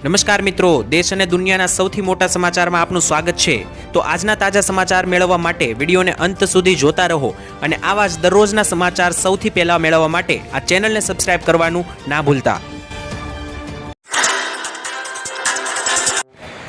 નમસ્કાર મિત્રો, દેશ અને દુનિયાના સૌથી મોટા સમાચારમાં આપનું સ્વાગત છે. તો આજના તાજા સમાચાર મેળવવા માટે વિડીયોને અંત સુધી જોતા રહો અને આવા જ દરરોજના સમાચાર સૌથી પહેલા મેળવવા માટે આ ચેનલને સબસ્ક્રાઇબ કરવાનું ના ભૂલતા.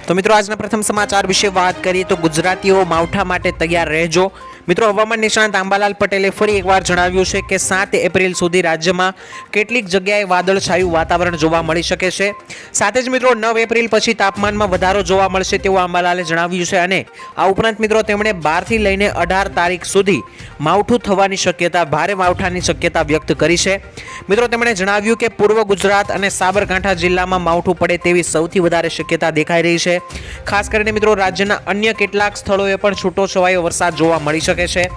તો મિત્રો, આજના પ્રથમ સમાચાર વિશે વાત કરીએ તો ગુજરાતીઓ માવઠા માટે તૈયાર રહેજો. મિત્રો, હવામાન નિષ્ણાંત આંબાલાલ પટેલે ફરી એકવાર જણાવ્યું છે કે સાત એપ્રિલ સુધી રાજ્યમાં કેટલીક જગ્યાએ વાદળછાયું વાતાવરણ જોવા મળી શકે છે. સાથે જ મિત્રો, નવ એપ્રિલ પછી તાપમાનમાં વધારો જોવા મળશે તેવું આંબાલાલે જણાવ્યું છે અને આ ઉપરાંત મિત્રો, તેમણે બારથી લઈને અઢાર તારીખ સુધી માવઠું થવાની શક્યતા, ભારે માવઠાની શક્યતા વ્યક્ત કરી છે. મિત્રો, તેમણે જણાવ્યું કે પૂર્વ ગુજરાત અને સાબરકાંઠા જિલ્લામાં માવઠું પડે તેવી સૌથી વધારે શક્યતા દેખાઈ રહી છે. ખાસ કરીને મિત્રો, રાજ્યના અન્ય કેટલાક સ્થળોએ પણ છૂટો છવાયો વરસાદ જોવા મળી શકે છે.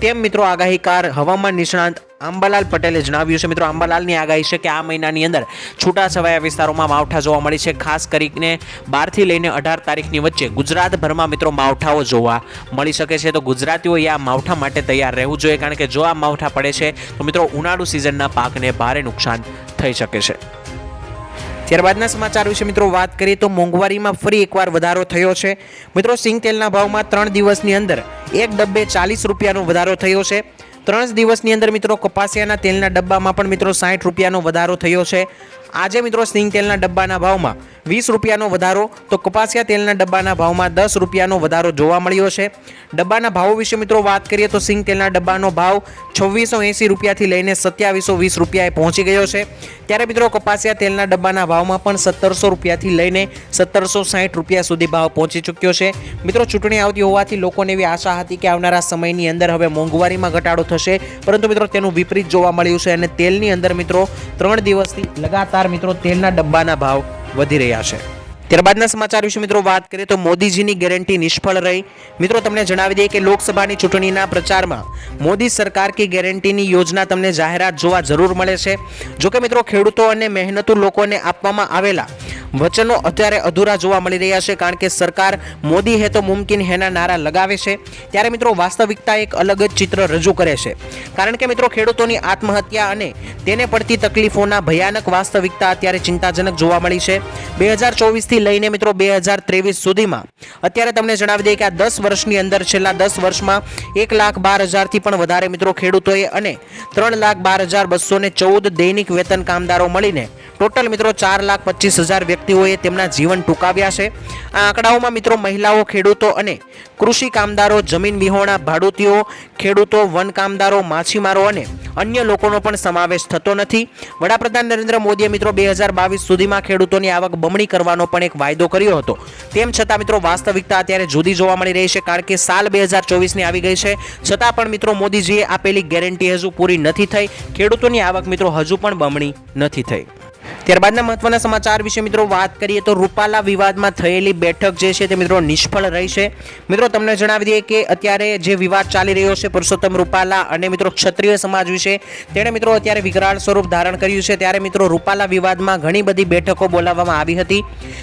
તેમ મિત્રો આગાહીકાર હવામાન નિષ્ણાંત આંબાલાલ પટેલે જણાવ્યું છે. મિત્રો આંબાલાલની આગાહી છે કે આ મહિનાની અંદર છૂટાછવાયા વિસ્તારોમાં માવઠા જોવા મળી છે. ખાસ કરીને બારથી લઈને અઢાર તારીખની વચ્ચે ગુજરાતભરમાં મિત્રો માવઠાઓ જોવા મળી શકે છે. તો ગુજરાતીઓએ આ માવઠા માટે તૈયાર રહેવું જોઈએ. કારણ કે જો આ માવઠા પડે છે, તો મિત્રો ઉનાળુ સિઝનના પાકને ભારે નુકસાન થઈ શકે છે. ત્યારબાદના સમાચાર વિશે મિત્રો વાત કરીએ તો મોંઘવારીમાં ફરી એકવાર વધારો થયો છે. મિત્રો, સિંગ તેલના ભાવમાં ત્રણ દિવસની અંદર એક ડબ્બે ચાલીસ રૂપિયાનો વધારો થયો છે. ત્રણ દિવસની અંદર મિત્રો કપાસિયાના તેલના ડબ્બામાં પણ મિત્રો સાઠ રૂપિયાનો વધારો થયો છે. આજે મિત્રો સિંગ તેલના ડબ્બાના ભાવમાં વીસ રૂપિયાનો વધારો, તો કપાસિયા તેલના ડબ્બાના ભાવમાં દસ રૂપિયાનો વધારો જોવા મળ્યો છે. ડબ્બાના ભાવો વિશે મિત્રો વાત કરીએ તો સિંગ તેલના ડબ્બાનો ભાવ છવ્વીસો એંસી રૂપિયાથી લઈને સત્યાવીસો વીસ રૂપિયાએ પહોંચી ગયો છે. ત્યારે મિત્રો કપાસિયા તેલના ડબ્બાના ભાવમાં પણ સત્તરસો રૂપિયાથી લઈને સત્તરસો સાઠ રૂપિયા સુધી ભાવ પહોંચી ચૂક્યો છે. મિત્રો ચૂંટણી આવતી હોવાથી લોકોને એવી આશા હતી કે આવનારા સમયની અંદર હવે મોંઘવારીમાં ઘટાડો થશે, પરંતુ મિત્રો તેનું વિપરીત જોવા મળ્યું છે અને તેલની અંદર મિત્રો ત્રણ દિવસથી લગાતાર મિત્રો તેલના ડબ્બાના ભાવ વધી રહ્યા છે. ત્યારબાદના સમાચાર વિશે મિત્રો વાત કરીએ તો મોદીજીની ગેરંટી નિષ્ફળ રહી. મિત્રો, તમને જણાવી દઈએ કે લોકસભાની ચૂંટણીના પ્રચારમાં મોદી સરકાર કી ગેરંટીની યોજના તમને જાહેરાત જોવા જરૂર મળે છે. જોકે મિત્રો, ખેડૂતો અને મહેનતુ લોકોને આપવામાં આવેલા વચનો અત્યારે અધૂરા જોવા મળી રહ્યા છે, કારણ કે સરકાર મોદી હે તો મુમકિન હેના નારા લગાવે છે. ત્યારે મિત્રો, વાસ્તવિકતા એક અલગ જ ચિત્ર રજૂ કરે છે. કારણ કે મિત્રો, ખેડૂતોની આત્મહત્યા અને તેને પડતી તકલીફોના ભયાનક વાસ્તવિકતા અત્યારે ચિંતાજનક જોવા મળી છે. બે હજાર ચોવીસથી લઈને મિત્રો બે હજાર ત્રેવીસ સુધીમાં. અત્યારે તમને જણાવી દઈએ કે આ દસ વર્ષની અંદર, છેલ્લા દસ વર્ષમાં એક લાખ બાર હજારથી પણ વધારે મિત્રો ખેડૂતોએ અને ત્રણ લાખ બાર હજાર બસો ને ચૌદ દૈનિક વેતન કામદારો મળીને ટોટલ મિત્રો ચાર લાખ પચીસ હજાર વ્યક્તિઓએ તેમના જીવન ટૂંકાવ્યા છે. આ આંકડાઓમાં મિત્રો મહિલાઓ, ખેડૂતો અને કૃષિ કામદારો, જમીન વિહોણા, ભાડૂતીઓ, ખેડૂતો, વન કામદારો, માછીમારો અને અન્ય લોકોનો પણ સમાવેશ થતો નથી. વડાપ્રધાન નરેન્દ્ર મોદીએ મિત્રો બે હજાર બાવીસ સુધીમાં ખેડૂતોની આવક બમણી કરવાનો પણ એક વાયદો કર્યો હતો. તેમ છતાં મિત્રો વાસ્તવિકતા અત્યારે જુદી જોવા મળી રહી છે કારણ કે સાલ બે હજાર ચોવીસની આવી ગઈ છે. છતાં પણ મિત્રો મોદીજીએ આપેલી ગેરંટી હજુ પૂરી નથી થઈ. ખેડૂતોની આવક મિત્રો હજુ પણ બમણી નથી થઈ. ત્યારબાદના મહત્વના સમાચાર વિશે મિત્રો વાત કરીએ તો રૂપાલા વિવાદમાં થયેલી બેઠક જે છે તે મિત્રો નિષ્ફળ રહી છે. મિત્રો, તમને જણાવી દઈએ કે અત્યારે જે વિવાદ ચાલી રહ્યો છે પુરુષોત્તમ રૂપાલા અને મિત્રો ક્ષત્રિય સમાજ વિશે, તેણે મિત્રો અત્યારે વિકરાળ સ્વરૂપ ધારણ કર્યું છે. ત્યારે મિત્રો રૂપાલા વિવાદમાં ઘણી બધી બેઠકો બોલાવવામાં આવી હતી.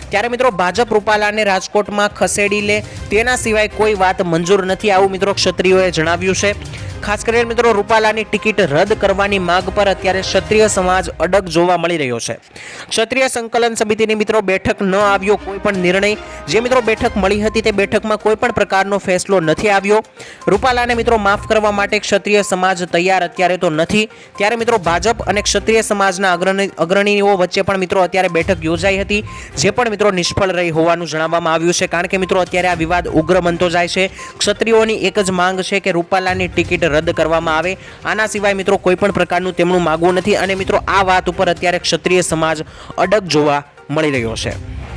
ત્યારે મિત્રો ભાજપ રૂપાલાને રાજકોટમાં ખસેડી લે, તેના સિવાય કોઈ વાત મંજૂર નથી આવું મિત્રો ક્ષત્રિયોએ જણાવ્યું છે. ખાસ કરીને મિત્રો રૂપાલાની ટિકિટ રદ કરવાની માંગ પર અત્યારે ક્ષત્રિય સમાજ અડગ જોવા મળી રહ્યો છે. ક્ષત્રિય સંકલન સમિતિની મિત્રો બેઠક ન આવ્યો કોઈ પણ નિર્ણય. જે મિત્રો બેઠક મળી હતી તે બેઠકમાં કોઈ પણ પ્રકારનો ફેસલો નથી આવ્યો. રૂપાલાને મિત્રો માફ કરવા માટે ક્ષત્રિય સમાજ તૈયાર અત્યારે તો નથી. ત્યારે મિત્રો ભાજપ અને ક્ષત્રિય સમાજના અગ્રણી, અગ્રણીઓ વચ્ચે પણ મિત્રો અત્યારે બેઠક યોજાઈ હતી. જે પણ મિત્રો નિષ્ફળ રહી હોવાનું જણાવવામાં આવ્યું છે. કારણ કે મિત્રો અત્યારે આ વિવાદ ઉગ્ર બનતો જાય છે. ક્ષત્રિયોની એક જ માંગ છે કે રૂપાલાની ટિકિટ રદ કરવામાં આવે. આના સિવાય મિત્રો કોઈ પણ પ્રકારનું તેમનું માગવું નથી અને મિત્રો આ વાત ઉપર અત્યારે ક્ષત્રિય સમાજ અડગ જોવા મળી રહ્યો છે.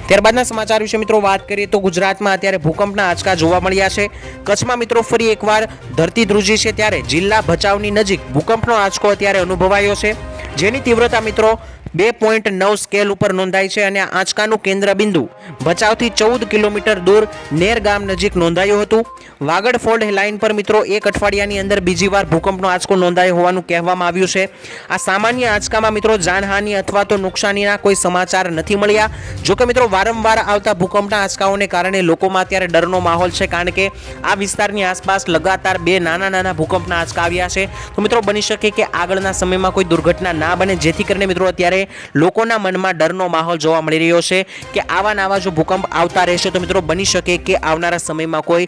ત્યારબાદના સમાચાર વિશે મિત્રો વાત કરીએ તો ગુજરાતમાં અત્યારે ભૂકંપના આંચકા જોવા મળ્યા છે. કચ્છમાં મિત્રો ફરી એકવાર ધરતી ધ્રુજી છે ત્યારે જિલ્લા ભચાઉની નજીક ભૂકંપનો આંચકો અત્યારે અનુભવાયો છે. જેની તીવ્રતા મિત્રો બે પોઈન્ટ નવ સ્કેલ ઉપર નોંધાઈ છે અને આંચકાનું કેન્દ્ર બિંદુ ભચાઉથી ચૌદ કિલોમીટર દૂર નેર ગામ નજીક નોંધાયું હતું. વાગડ ફોલ્ડ લાઇન પર મિત્રો એક અઠવાડિયાની અંદર બીજી વાર ભૂકંપનો આંચકો નોંધાયો હોવાનું કહેવામાં આવ્યું છે. આ સામાન્ય આંચકામાં મિત્રો જાનહાનિ અથવા તો નુકસાનીના કોઈ સમાચાર નથી મળ્યા. જોકે મિત્રો વારંવાર આવતા ભૂકંપના આંચકાઓને કારણે લોકોમાં અત્યારે ડરનો માહોલ છે કારણ કે આ વિસ્તારની આસપાસ લગાતાર બે નાના નાના ભૂકંપના આંચકા આવ્યા છે. તો મિત્રો બની શકે કે આગળના સમયમાં કોઈ દુર્ઘટના ના બને, જેથી કરીને મિત્રો અત્યારે લોકોના મનમાં ડરનો માહોલ જોવા મળી રહ્યો છે કે આવા નવા જો ભૂકંપ આવતા રહેશે તો મિત્રો બની શકે કે આવનારા સમયમાં કોઈ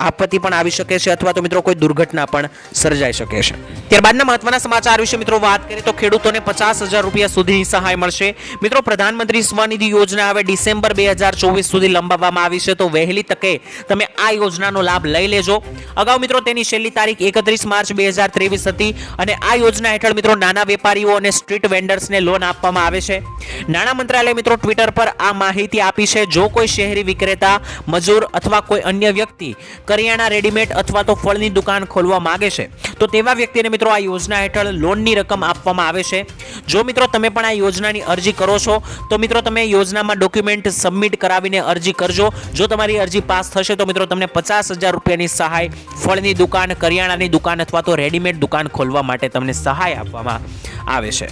આપત્તિ પણ આવી શકે છે અથવા તો મિત્રો કોઈ દુર્ઘટના પણ સર્જાઈ શકે છે. ત્યારબાદના મહત્વના સમાચાર વિશે મિત્રો વાત કરીએ તો ખેડૂતોને પચાસ હજાર રૂપિયા સુધીની સહાય મળશે. મિત્રો પ્રધાનમંત્રી સ્વનિધિ યોજના હવે ડિસેમ્બર બે હજાર ચોવીસ સુધી લંબાવવામાં આવી છે તો વહેલી તકે તમે આ યોજનાનો લાભ લઈ લેજો. અગાઉ મિત્રો તેની છેલ્લી તારીખ એકત્રીસ માર્ચ બે હજાર ત્રેવીસ હતી અને આ યોજના હેઠળ મિત્રો નાના વેપારીઓ અને સ્ટ્રીટ વેન્ડર્સને લોન આપવામાં આવે છે. નાણાં મંત્રાલય મિત્રો ટ્વિટર પર આ માહિતી આપી છે. જો કોઈ શહેરી વિક્રેતા, મજૂર અથવા કોઈ અન્ય વ્યક્તિ કરિયાણા રેડીમેડ અથવા તો ફળની દુકાન ખોલવા માગે છે, તો તેવા વ્યક્તિને મિત્રો આ યોજના હેઠળ લોનની રકમ આપવામાં આવે છે. જો મિત્રો તમે પણ આ યોજનાની અરજી કરો છો, તો મિત્રો તમે યોજનામાં ડોક્યુમેન્ટ સબમિટ કરાવીને અરજી કરજો. જો તમારી અરજી પાસ થશે, તો મિત્રો તમને પચાસ હજાર રૂપિયાની સહાય ફળની દુકાન, કરિયાણાની દુકાન અથવા તો રેડીમેડ દુકાન ખોલવા માટે તમને સહાય આપવામાં આવે છે.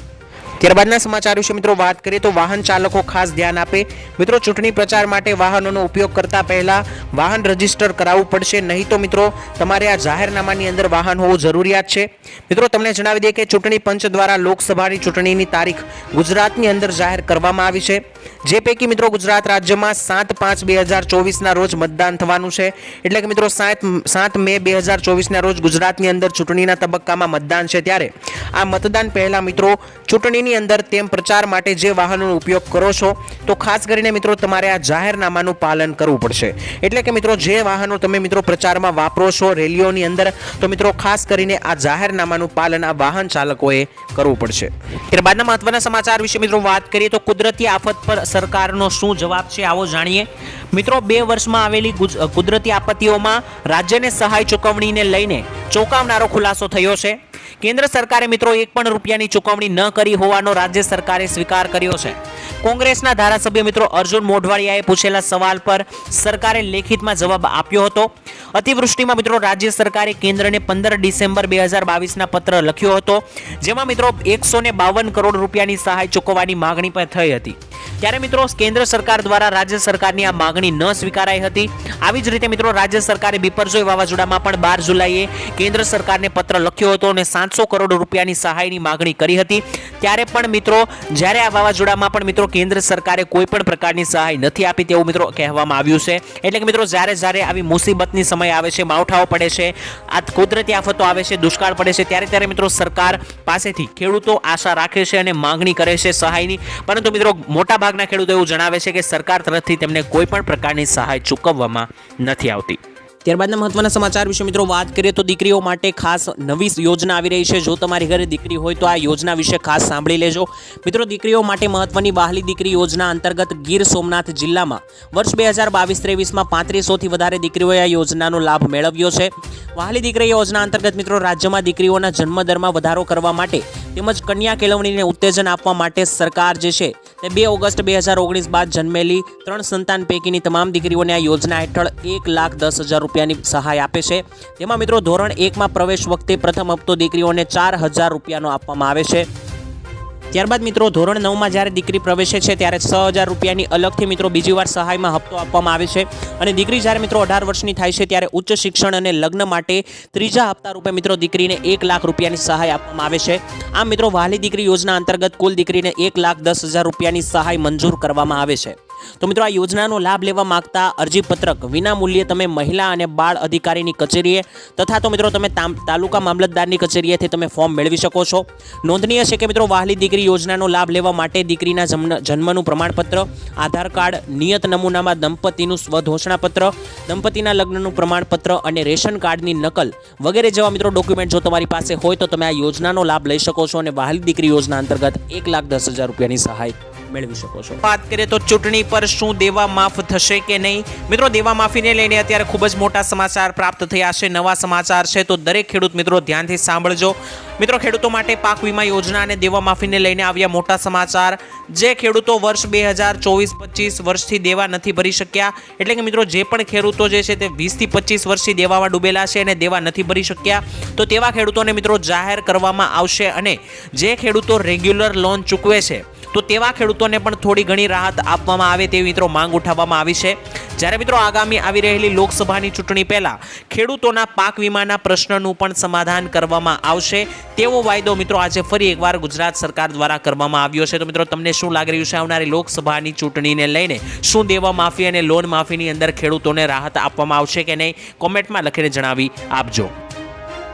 ત્યારબાદના સમાચાર વિશે મિત્રો વાત કરીએ તો વાહન ચાલકો ખાસ ધ્યાન આપે. મિત્રો, ચૂંટણી પ્રચાર માટે વાહનોનો ઉપયોગ કરતા પહેલા વાહન રજિસ્ટર કરાવવું પડશે. નહીં તો મિત્રો, તમારે આ જાહેરનામાની અંદર વાહન હોવું જરૂરિયાત છે. મિત્રો, તમને જણાવી દઈએ કે ચૂંટણી પંચ દ્વારા લોકસભાની ચૂંટણીની તારીખ ગુજરાતની અંદર જાહેર કરવામાં આવી છે. જે પૈકી મિત્રો ગુજરાત રાજ્યમાં સાત પાંચ બે હજાર ચોવીસના રોજ મતદાન થવાનું છે. એટલે કે મિત્રો, સાત સાત મે બે હજાર ચોવીસના રોજ ગુજરાતની અંદર ચૂંટણીના તબક્કામાં મતદાન છે ત્યારે. આ મતદાન પહેલાં મિત્રો ચૂંટણીની અંદર તેમ પ્રચાર માટે જે વાહનોનો ઉપયોગ કરો છો, તો ખાસ કરીને મિત્રો તમારે આ જાહેરનામાનું પાલન કરવું પડશે. એટલે કે મિત્રો જે વાહનો તમે મિત્રો પ્રચારમાં વાપરો છો રેલીઓની અંદર, તો મિત્રો ખાસ કરીને આ જાહેરનામાનું પાલન આ વાહન ચાલકોએ કરવું પડશે. ત્યારબાદના મહત્વના સમાચાર વિશે મિત્રો વાત કરીએ તો કુદરતી આફત પર સરકારનો શું જવાબ છે આવો જાણીએ. મિત્રો, બે વર્ષમાં આવેલી કુદરતી આપત્તિઓમાં રાજ્યને સહાય ચૂકવણીને લઈને ચોંકાવનારો ખુલાસો થયો છે. કેન્દ્ર સરકારે મિત્રો એક પણ રૂપિયાની ચૂકવણી ન કરી હોવાનો રાજ્ય સરકારે સ્વીકાર કર્યો છે. કોંગ્રેસના ધારાસભ્ય મિત્રો અર્જુન મોઢવાડિયાએ પૂછેલા સવાલ પર સરકારે લેખિતમાં જવાબ આપ્યો હતો. અતિવૃષ્ટિમાં મિત્રો રાજ્ય સરકારે કેન્દ્રને પંદર ડિસેમ્બર બે હજાર બાવીસના પત્ર લખ્યો હતો, જેમાં મિત્રો એકસો બાવન કરોડ રૂપિયાની સહાય ચૂકવવાની માગણી પણ થઈ હતી. ત્યારે મિત્રો કેન્દ્ર સરકાર દ્વારા રાજ્ય સરકારની આ માગણી ન સ્વીકારાઈ હતી. આવી જ રીતે મિત્રો રાજ્ય સરકારે બિપરજોય વાવાઝોડામાં પણ બાર જુલાઈએ કેન્દ્ર સરકારને પત્ર લખ્યો હતો અને સાતસો કરોડ રૂપિયાની સહાયની માગણી કરી હતી. ત્યારે પણ મિત્રો જ્યારે આ વાવાઝોડામાં પણ મિત્રો કેન્દ્ર સરકારે કોઈ પણ પ્રકારની સહાય નથી આપી તેવું મિત્રો કહેવામાં આવ્યું છે. એટલે કે મિત્રો, જ્યારે જ્યારે આવી મુસીબતની સમય આવે છે, માવઠાઓ પડે છે, આ કુદરતી આફતો આવે છે, દુષ્કાળ પડે છે, ત્યારે ત્યારે મિત્રો સરકાર પાસેથી ખેડૂતો આશા રાખે છે અને માંગણી કરે છે સહાયની. પરંતુ મિત્રો મોટા ભાગના ખેડૂતો એવું જણાવે છે કે સરકાર તરફથી તેમને કોઈ પણ પ્રકારની સહાય ચૂકવવામાં નથી આવતી. ત્યારબાદના મહત્વના સમાચાર વિશે મિત્રો વાત કરીએ તો દીકરીઓ માટે ખાસ નવી યોજના આવી રહી છે. જો તમારી ઘરે દીકરી હોય તો આ યોજના વિશે ખાસ સાંભળી લેજો. મિત્રો, દીકરીઓ માટે મહત્વની બહાલી દીકરી યોજના અંતર્ગત ગીર સોમનાથ જિલ્લામાં વર્ષ બે હજાર બાવીસ ત્રેવીસમાં પાંત્રીસોથી વધારે દીકરીઓએ આ યોજનાનો લાભ મેળવ્યો છે. વહાલી દીકરી યોજના અંતર્ગત મિત્રો, રાજ્યમાં દીકરીઓના જન્મદરમાં વધારો કરવા માટે તેમજ કન્યા કેળવણીને ઉત્તેજન આપવા માટે સરકાર જે છે તે બે ઓગસ્ટ બે હજાર ઓગણીસ બાદ જન્મેલી ત્રણ સંતાન પૈકીની તમામ દીકરીઓને આ યોજના હેઠળ એક લાખ દસ હજાર રૂપિયાની સહાય આપે છે. તેમાં મિત્રો ધોરણ એકમાં પ્રવેશ વખતે પ્રથમ હપ્તો દીકરીઓને ચાર હજાર રૂપિયાનો આપવામાં આવે છે. ત્યારબાદ મિત્રો ધોરણ નવમાં જ્યારે દીકરી પ્રવેશે છે ત્યારે છ હજાર રૂપિયાની અલગથી મિત્રો બીજી વાર સહાયમાં હપ્તો આપવામાં આવે છે. અને દીકરી જ્યારે મિત્રો અઢાર વર્ષની થાય છે ત્યારે ઉચ્ચ શિક્ષણ અને લગ્ન માટે ત્રીજા હપ્તા રૂપે મિત્રો દીકરીને એક લાખ રૂપિયાની સહાય આપવામાં આવે છે. આમ મિત્રો વાલી દીકરી યોજના અંતર્ગત કુલ દીકરીને એક લાખ દસ હજાર રૂપિયાની સહાય મંજૂર કરવામાં આવે છે. તો મિત્રો આ યોજનાનો લાભ લેવા માંગતા અરજીપત્રક વિના મૂલ્યે તમે મહિલા અને બાળ અધિકારીની કચેરીએ તથા તો મિત્રો તમે તાલુકા મામલતદારની કચેરીએથી તમે ફોર્મ મેળવી શકો છો. નોંધનીય છે કે મિત્રો વાહલી દીકરી યોજનાનો લાભ લેવા માટે દીકરીના જન્મ- જન્મનું પ્રમાણપત્ર, આધાર કાર્ડ, નિયત નમૂનામાં દંપતીનું સ્વઘોષણાપત્ર, દંપતીના લગ્નનું પ્રમાણપત્ર અને રેશન કાર્ડની નકલ વગેરે જેવા મિત્રો ડોક્યુમેન્ટ જો તમારી પાસે હોય તો તમે આ યોજનાનો લાભ લઈ શકો છો અને વાહલી દીકરી યોજના અંતર્ગત એક લાખ દસ હજાર રૂપિયાની સહાય મેળવી શકો છો. વાત કરીએ તો ચૂંટણી પર શું દેવા માફ થશે કે નહીં? મિત્રો, દેવા માફીને લઈને અત્યારે ખૂબ જ મોટા સમાચાર પ્રાપ્ત થયા છે, નવા સમાચાર છે, તો દરેક ખેડૂત મિત્રો ધ્યાનથી સાંભળજો. મિત્રો, ખેડૂતો માટે પાક વીમા યોજના અને દેવા માફીને લઈને આવ્યા મોટા સમાચાર. જે ખેડૂતો વર્ષ બે હજાર ચોવીસ પચીસ વર્ષથી દેવા નથી ભરી શક્યા, એટલે કે મિત્રો, જે પણ ખેડૂતો જે છે તે વીસથી પચીસ વર્ષથી દેવામાં ડૂબેલા છે અને દેવા નથી ભરી શક્યા, તો તેવા ખેડૂતોને મિત્રો જાહેર કરવામાં આવશે અને જે ખેડૂતો રેગ્યુલર લોન ચૂકવે છે તો તેવા ખેડૂતોને પણ થોડી ઘણી રાહત આપવામાં આવે તેવી મિત્રો માંગ ઉઠાવવામાં આવી છે. જ્યારે મિત્રો આગામી આવી રહેલી લોકસભાની ચૂંટણી પહેલા ખેડૂતોના પાક વીમાના પ્રશ્નનું પણ સમાધાન કરવામાં આવશે. તેવો વાયદો મિત્રો આજે ફરી એકવાર ગુજરાત સરકાર દ્વારા કરવામાં આવ્યો છે. તો મિત્રો તમને શું લાગી રહ્યું છે આવનારી લોકસભાની ચૂંટણીને લઈને? શું દેવા માફી અને લોન માફીની અંદર ખેડૂતોને રાહત આપવામાં આવશે કે નહીં? કોમેન્ટમાં લખીને જણાવી આપજો.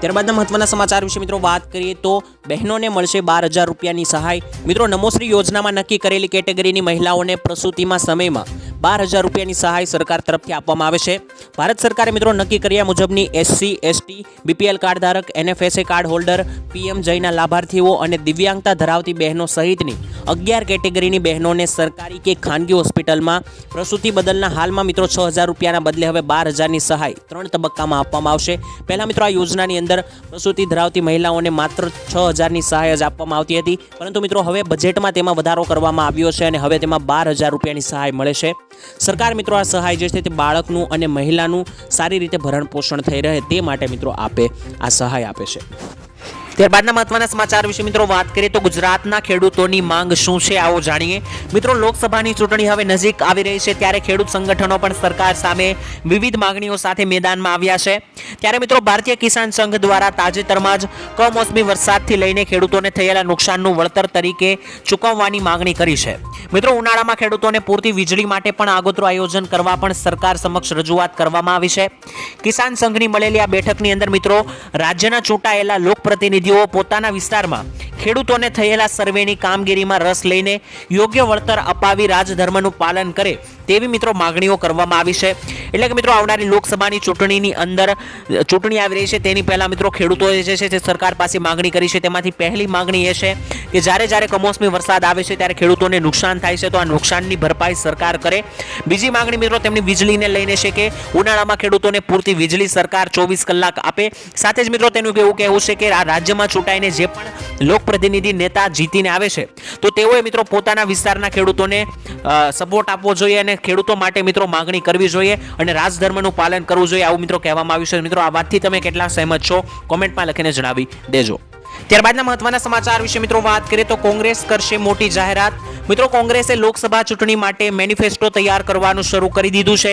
ત્યારબાદના મહત્વના સમાચાર વિશે મિત્રો વાત કરીએ તો બહેનોને મળશે બાર હજાર રૂપિયાની સહાય. મિત્રો નમોશ્રી યોજનામાં નક્કી કરેલી કેટેગરીની મહિલાઓને પ્રસૂતિમાં સમયમાં બાર હજાર રૂપિયાની સહાય સરકાર તરફથી આપવામાં આવે છે. ભારત સરકારે મિત્રો નક્કી કર્યા મુજબની એસસી એસટી બીપીએલ કાર્ડ ધારક એનએફએસએ કાર્ડ હોલ્ડર પીએમ જયના લાભાર્થીઓ અને દિવ્યાંગતા ધરાવતી બહેનો સહિતની અગિયાર કેટેગરીની બહેનોને સરકારી કે ખાનગી હોસ્પિટલમાં પ્રસૂતિ બદલના હાલમાં મિત્રો છ હજાર રૂપિયાના બદલે હવે બાર હજારની સહાય ત્રણ તબક્કામાં આપવામાં આવશે. પહેલાં મિત્રો આ યોજનાની અંદર પ્રસૂતિ ધરાવતી મહિલાઓને માત્ર છ હજારની સહાય જ આપવામાં આવતી હતી. પરંતુ મિત્રો હવે બજેટમાં તેમાં વધારો કરવામાં આવ્યો છે અને હવે તેમાં બાર હજાર રૂપિયાની સહાય મળે છે. સરકાર મિત્રો આ સહાય જે છે તે બાળકનું અને મહિલાનું સારી રીતે ભરણ પોષણ થઈ રહે તે માટે મિત્રો આપે આ સહાય આપે છે. ત્યારબાદના મહત્વના સમાચાર વિશે મિત્રો વાત કરીએ તો ગુજરાતના ખેડૂતોની માંગ શું છે આવો જાણીએ. મિત્રો, લોકસભાની ચૂંટણી હવે નજીક આવી રહી છે, ત્યારે ખેડૂત સંગઠનો પણ સરકાર સામે વિવિધ માંગણીઓ સાથે મેદાનમાં આવ્યા છે. ત્યારે મિત્રો, ભારતીય કિસાન સંઘ દ્વારા તાજેતરમાં જ કમોસમી વરસાદથી લઈને ખેડૂતોને થયેલા નુકસાનનું વળતર તરીકે ચૂકવવાની માંગણી કરી છે. મિત્રો, ઉનાળામાં ખેડૂતોને પૂરતી વીજળી માટે પણ આગોતરું આયોજન કરવા પણ સરકાર સમક્ષ રજૂઆત કરવામાં આવી છે. કિસાન સંઘની મળેલી આ બેઠકની અંદર મિત્રો, રાજ્યના ચૂંટાયેલા લોકપ્રતિનિધિઓ પોતાના વિસ્તારમાં ખેડૂતોને થયેલા સર્વેની કામગીરીમાં રસ લઈને યોગ્ય વળતર અપાવી રાજધર્મનું પાલન કરે તેવી મિત્રો માગણીઓ કરવામાં આવી છે. એટલે કે મિત્રો આવનારી લોકસભાની ચૂંટણીની અંદર ચૂંટણી આવી રહી છે. તેની પહેલાં મિત્રો ખેડૂતોએ જે છે તે સરકાર પાસે માગણી કરી છે. તેમાંથી પહેલી માગણી એ છે કે જ્યારે જ્યારે કમોસમી વરસાદ આવે છે ત્યારે ખેડૂતોને નુકસાન થાય છે તો આ નુકસાનની ભરપાઈ સરકાર કરે. બીજી માગણી મિત્રો તેમની વીજળીને લઈને છે કે ઉનાળામાં ખેડૂતોને પૂરતી વીજળી સરકાર ચોવીસ કલાક આપે. સાથે જ મિત્રો તેનું એવું કહેવું છે કે આ રાજ્યમાં ચૂંટાઈને જે પણ લોકપ્રતિનિધિ નેતા જીતીને આવે છે, તો તેઓએ મિત્રો પોતાના વિસ્તારના ખેડૂતોને સપોર્ટ આપવો જોઈએ અને ખેડૂતો માટે મિત્રો માગણી કરવી જોઈએ અને રાજધર્મનું પાલન કરવું જોઈએ આવું મિત્રો કહેવામાં આવ્યું છે. મિત્રો, આ વાતથી તમે કેટલા સહેમત છો? કોમેન્ટમાં લખીને જણાવી દેજો. ત્યારબાદના મહત્વના સમાચાર વિશે મિત્રો વાત કરીએ તો કોંગ્રેસ કરશે મોટી જાહેરાત. મિત્રો, કોંગ્રેસે લોકસભા ચૂંટણી માટે મેનિફેસ્ટો તૈયાર કરવાનું શરૂ કરી દીધું છે.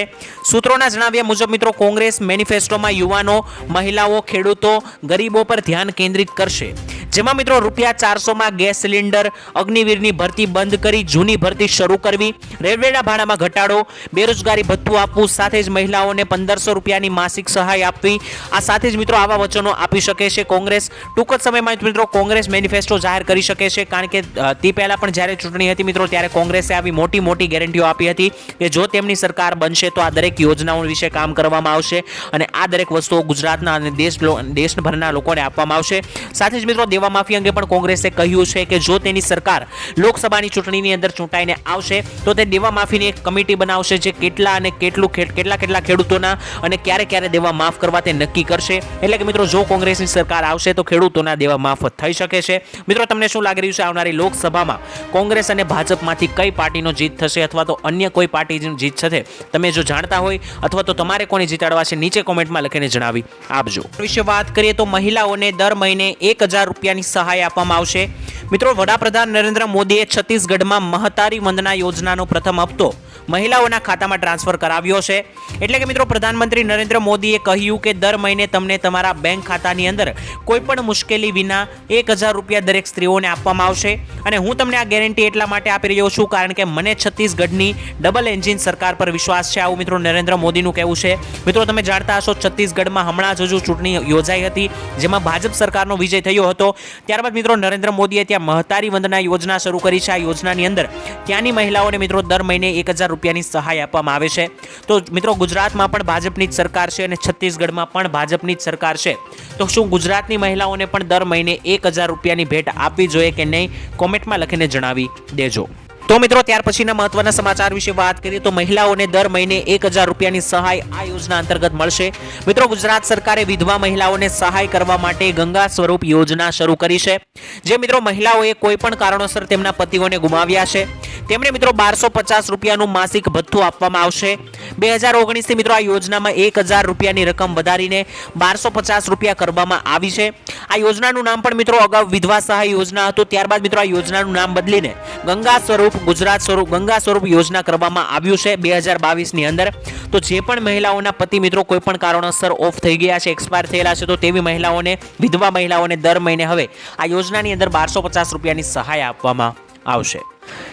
સૂત્રોના જણાવ્યા મુજબ, મિત્રો, કોંગ્રેસ મેનિફેસ્ટોમાં યુવાનો, મહિલાઓ, ખેડૂતો, ગરીબો પર ધ્યાન કેન્દ્રિત કરશે. જેમાં, મિત્રો, રૂપિયા ચારસોમાં ગેસ સિલિન્ડર, અગ્નિવીરની ભરતી બંધ કરી જૂની ભરતી શરૂ કરવી, રેલવેના ભાડામાં ઘટાડો, બેરોજગારી ભથ્થું આપવું, સાથે જ મહિલાઓને પંદરસો રૂપિયાની માસિક સહાય આપવી, આ સાથે જ, મિત્રો, આવા વચનો આપી શકે છે કોંગ્રેસ. ટૂંક જ સમયમાં મિત્રો, કોંગ્રેસ મેનિફેસ્ટો જાહેર કરી શકે છે, કારણ કે તે પહેલાં પણ જ્યારે ચૂંટણી હતી મિત્રો, ત્યારે કોંગ્રેસે આવી મોટી મોટી ગેરંટીઓ આપી હતી કે જો તેમની સરકાર બનશે તો આ દરેક યોજનાઓ વિશે કામ કરવામાં આવશે અને આ દરેક વસ્તુઓ ગુજરાતના અને દેશ દેશભરના લોકોને આપવામાં આવશે. સાથે જ મિત્રો, દેવા માફી અંગે પણ કોંગ્રેસે કહ્યું છે કે જો તેની સરકાર લોકસભાની ચૂંટણીની અંદર ચૂંટાઈને આવશે, તો તે દેવા માફીની એક કમિટી બનાવશે જે કેટલા અને કેટલું કેટલા કેટલા ખેડૂતોના અને ક્યારે ક્યારે દેવા માફ કરવા તે નક્કી કરશે. એટલે કે મિત્રો, જો કોંગ્રેસની સરકાર આવશે તો ખેડૂતોના દેવા માફ થઈ શકે છે. મિત્રો, તમને શું લાગી રહ્યું છે? આવનારી લોકસભામાં કોંગ્રેસ અને ભાજપમાંથી કઈ પાર્ટીનો જીત થશે અથવા તો અન્ય કોઈ પાર્ટીની જીત થશે, તમે જો જાણતા હોય અથવા તો તમારે કોને જીતાડવા છે, નીચે કોમેન્ટમાં લખીને જણાવી. આપજો વિશે વાત કરીએ તો મહિલાઓને દર મહિને એક હજાર રૂપિયાની સહાય આપવામાં આવશે. મિત્રો, વડાપ્રધાન નરેન્દ્ર મોદીએ છત્તીસગઢમાં મહતારી વંદના યોજનાનો પ્રથમ હપ્તો મહિલાઓના ખાતામાં ટ્રાન્સફર કરાવ્યો છે. એટલે કે મિત્રો, પ્રધાનમંત્રી નરેન્દ્ર મોદીએ કહ્યું કે દર મહિને તમને તમારા બેંક ખાતાની અંદર કોઈપણ મુશ્કેલી વિના એક હજાર રૂપિયા દરેક સ્ત્રીઓને આપવામાં આવશે. અને હું તમને આ ગેરંટી એટલા માટે આપી રહ્યો છું કારણ કે મને છત્તીસગઢની ડબલ એન્જિન સરકાર પર વિશ્વાસ છે. આવું મિત્રો નરેન્દ્ર મોદીનું કહેવું છે. મિત્રો, તમે જાણતા હશો છત્તીસગઢમાં હમણાં જ હજુ ચૂંટણી યોજાઈ હતી, જેમાં ભાજપ સરકારનો વિજય થયો હતો. ત્યારબાદ મિત્રો, નરેન્દ્ર મોદીએ ત્યાં મહતારી વંદના યોજના શરૂ કરી છે. આ યોજનાની અંદર ત્યાંની મહિલાઓને મિત્રો દર મહિને એક હજાર રૂપિયાની સહાય આપવામાં આવે છે. તો મિત્રો, ગુજરાતમાં પણ ભાજપની જ સરકાર છે અને છત્તીસગઢમાં પણ ભાજપની જ સરકાર છે. તો શું ગુજરાતની મહિલાઓને પણ દર મહિને એક હજાર રૂપિયાની ભેટ આપવી જોઈએ કે નહીં? કોમેન્ટમાં લખીને જણાવી દેજો. તો મિત્રો, ત્યાર પછીના મહત્વના સમાચાર વિશે વાત કરીએ તો મહિલાઓને દર મહિને એક હજાર રૂપિયાની સહાય આ યોજના અંતર્ગત મળશે. મિત્રો, ગુજરાત સરકારે વિધવા મહિલાઓને સહાય કરવા માટે ગંગા સ્વરૂપ યોજના શરૂ કરી છે. જે મિત્રો, મહિલાઓએ કોઈ પણ કારણોસર તેમના પતિઓને ગુમાવ્યા છે. તેમને મિત્રો, બારસો પચાસ રૂપિયાનું માસિક ભથ્થું આપવામાં આવશે. બે હજાર ઓગણીસથી મિત્રો, આ યોજનામાં એક હજાર રૂપિયાની રકમ વધારીને બારસો પચાસ રૂપિયા કરવામાં આવી છે. આ યોજનાનું નામ પણ મિત્રો, અગાઉ વિધવા સહાય યોજના હતું. ત્યારબાદ મિત્રો, આ યોજનાનું નામ બદલીને ગંગા સ્વરૂપ ગુજરાત સ્વરૂપ, ગંગા સ્વરૂપ યોજના કરવામાં આવ્યું છે બે હજાર બાવીસની અંદર. તો જે પણ મહિલાઓના પતિ મિત્રો કોઈ પણ કારણોસર ઓફ થઈ ગયા છે, એક્સપાયર થયેલા છે, તો તેવી મહિલાઓને, વિધવા મહિલાઓને દર મહિને હવે આ યોજનાની અંદર બારસો પચાસ રૂપિયાની સહાય આપવામાં આવશે.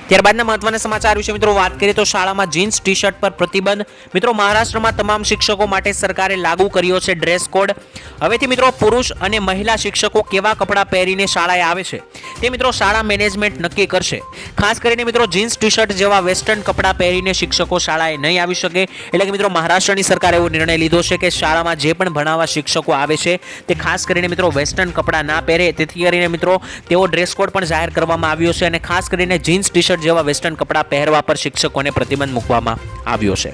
ત્યારબાદના મહત્વના સમાચાર વિશે મિત્રો વાત કરીએ તો શાળામાં જીન્સ ટી શર્ટ પર પ્રતિબંધ. મિત્રો, મહારાષ્ટ્રમાં તમામ શિક્ષકો માટે સરકારે લાગુ કર્યો છે ડ્રેસ કોડ. હવેથી મિત્રો, પુરુષ અને મહિલા શિક્ષકો કેવા કપડાં પહેરીને શાળાએ આવે છે? તે મિત્રો શાળા મેનેજમેન્ટ નક્કી કરશે. ખાસ કરીને મિત્રો, જીન્સ ટી શર્ટ જેવા વેસ્ટર્ન કપડાં પહેરીને શિક્ષકો શાળાએ નહીં આવી શકે. એટલે કે મિત્રો, મહારાષ્ટ્રની સરકારે એવો નિર્ણય લીધો છે કે શાળામાં જે પણ ભણાવવા શિક્ષકો આવે છે, તે ખાસ કરીને મિત્રો, વેસ્ટર્ન કપડાં ના પહેરે. તેથી કરીને મિત્રો તેવો ડ્રેસ કોડ પણ જાહેર કરવામાં આવ્યો છે અને ખાસ કરીને જીન્સ ટી શર્ટ જેવા વેસ્ટર્ન કપડાં પહેરવા પર શિક્ષકોને પ્રતિબંધ મૂકવામાં આવ્યો છે.